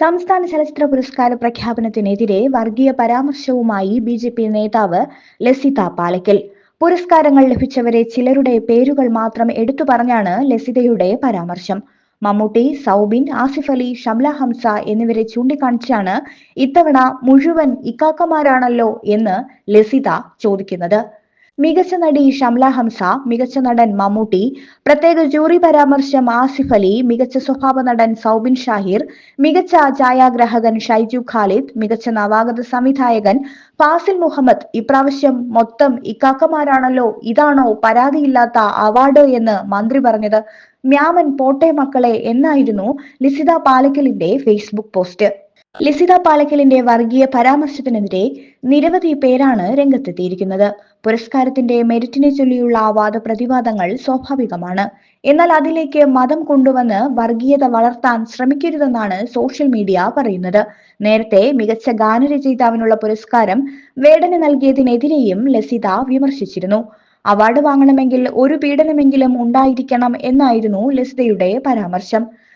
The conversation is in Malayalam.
സംസ്ഥാന ചലച്ചിത്ര പുരസ്കാര പ്രഖ്യാപനത്തിനെതിരെ വർഗീയ പരാമർശവുമായി ബി ജെ പി നേതാവ് ലസിത പാലക്കൽ. പുരസ്കാരങ്ങൾ ലഭിച്ചവരെ ചിലരുടെ പേരുകൾ മാത്രം എടുത്തു പറഞ്ഞാണ് ലസിതയുടെ പരാമർശം. മമ്മൂട്ടി സൗബിൻ ആസിഫ് അലി ഷംല ഹംസ എന്നിവരെ ചൂണ്ടിക്കാണിച്ചാണ് ഇത്തവണ മുഴുവൻ ഇക്കാക്കമാരാണല്ലോ എന്ന് ലസിത ചോദിക്കുന്നത്. മികച്ച നടി ഷംല ഹംസ മികച്ച നടൻ മമ്മൂട്ടി പ്രത്യേക ജൂറി പരാമർശം ആസിഫ് അലി മികച്ച സ്വഭാവ നടൻ സൗബിൻ ഷാഹിർ മികച്ച ഛായാഗ്രാഹകൻ ഷൈജു ഖാലിദ് മികച്ച നവാഗത സംവിധായകൻ ഫാസിൽ മുഹമ്മദ്. ഇപ്രാവശ്യം മൊത്തം ഇക്കാക്കമാരാണല്ലോ ഇതാണോ പരാതിയില്ലാത്ത അവാർഡ് എന്ന് മന്ത്രി പറഞ്ഞത്. മ്യാമൻ പോട്ടെ മക്കളെ എന്നായിരുന്നു ലിസിത പാലക്കലിന്റെ ഫേസ്ബുക്ക് പോസ്റ്റ്. ലിസിത പാലക്കലിന്റെ വർഗീയ പരാമർശത്തിനെതിരെ നിരവധി പേരാണ് രംഗത്തെത്തിയിരിക്കുന്നത്. പുരസ്കാരത്തിന്റെ മെരിറ്റിനെ ചൊല്ലിയുള്ള വാദപ്രതിവാദങ്ങൾ സ്വാഭാവികമാണ്. എന്നാൽ അതിലേക്ക് മതം കൊണ്ടുവന്ന് വർഗീയത വളർത്താൻ ശ്രമിക്കരുതെന്നാണ് സോഷ്യൽ മീഡിയ പറയുന്നത്. നേരത്തെ മികച്ച ഗാനരചയിതാവിനുള്ള പുരസ്കാരം വേടന നൽകിയതിനെതിരെയും ലസിത വിമർശിച്ചിരുന്നു. അവാർഡ് വാങ്ങണമെങ്കിൽ ഒരു പീഡനമെങ്കിലും ഉണ്ടായിരിക്കണം എന്നായിരുന്നു ലസിതയുടെ പരാമർശം.